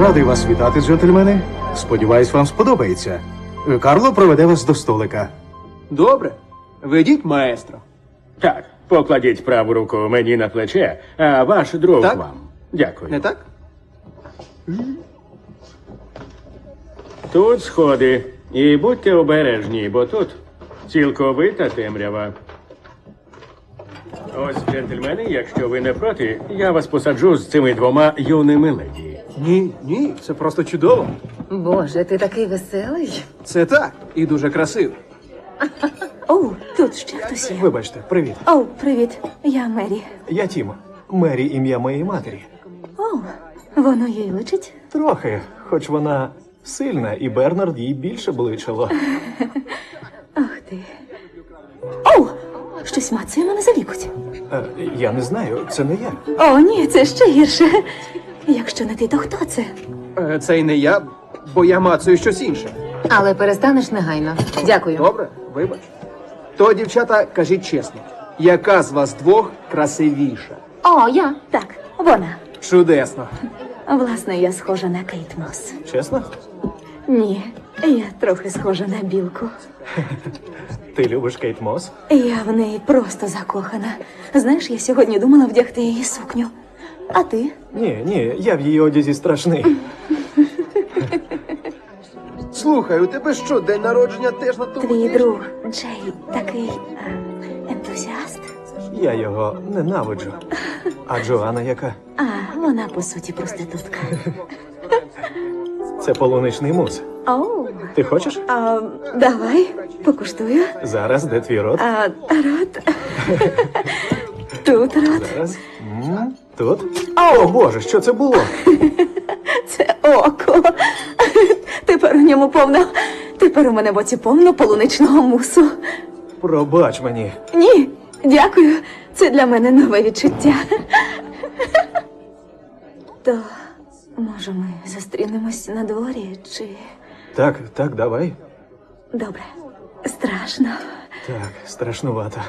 Радий вас вітати, джентльмени. Сподіваюсь, вам сподобається. Е, Карло проведе вас до столика. Добре. Ведіть, маестро. Так, покладіть праву руку мені на плече, а ваш друг Так? вам. Дякую. Не так? Тут сходи. І будьте обережні, бо тут цілковита темрява. Ось, джентльмени, якщо ви не проти, я вас посаджу з цими двома юними леді. Ні, ні, це просто чудово. Боже, ти такий веселий. Це так, і дуже красиво. Оу, тут ще хтось є. Вибачте, привіт. Оу, привіт. Я Мері. Я Тім. Мері ім'я моєї матері. Оу, воно їй личить. Трохи, хоч вона сильна, і Бернард їй більше бличило. Ах ти. Оу! Щось мацає мене за лікуть. Е, я не знаю, це не я. О, ні, це ще гірше. Якщо не ти, то хто це? Е, Це й не я, бо я мацаю щось інше. Але перестанеш негайно. Дякую. Добре, вибач. То, дівчата, кажіть чесно, яка з вас двох красивіша? О, я. Так, вона. Чудесно. Власне, я схожа на Кейт Мос. Чесно? Ні, я трохи схожа на білку. Ти любиш Кейт Мос? Я в неї просто закохана. Знаєш, я сьогодні думала вдягти її сукню. А ти? Ні, ні, я в її одязі страшний. Слухай, у тебе що, день народження теж на тому? Твій друг Джей такий е, ентузіаст. Я його ненавиджу. А Джоанна яка? А, вона по суті проститутка. Це полуничний мус. Оу, Ти хочеш? а, давай, покуштую. Зараз де твій рот? А, рот. Тут рот. Зараз. М, Тут? О, Боже, що це було? Це око. Тепер у ньому повно. Тепер у мене в оці повно полуничного мусу. Пробач мені. Ні, дякую. Це для мене нове відчуття. То, може, ми зустрінемось на дворі, чи. Так, так, давай. Добре. Страшно. Так, страшнувато.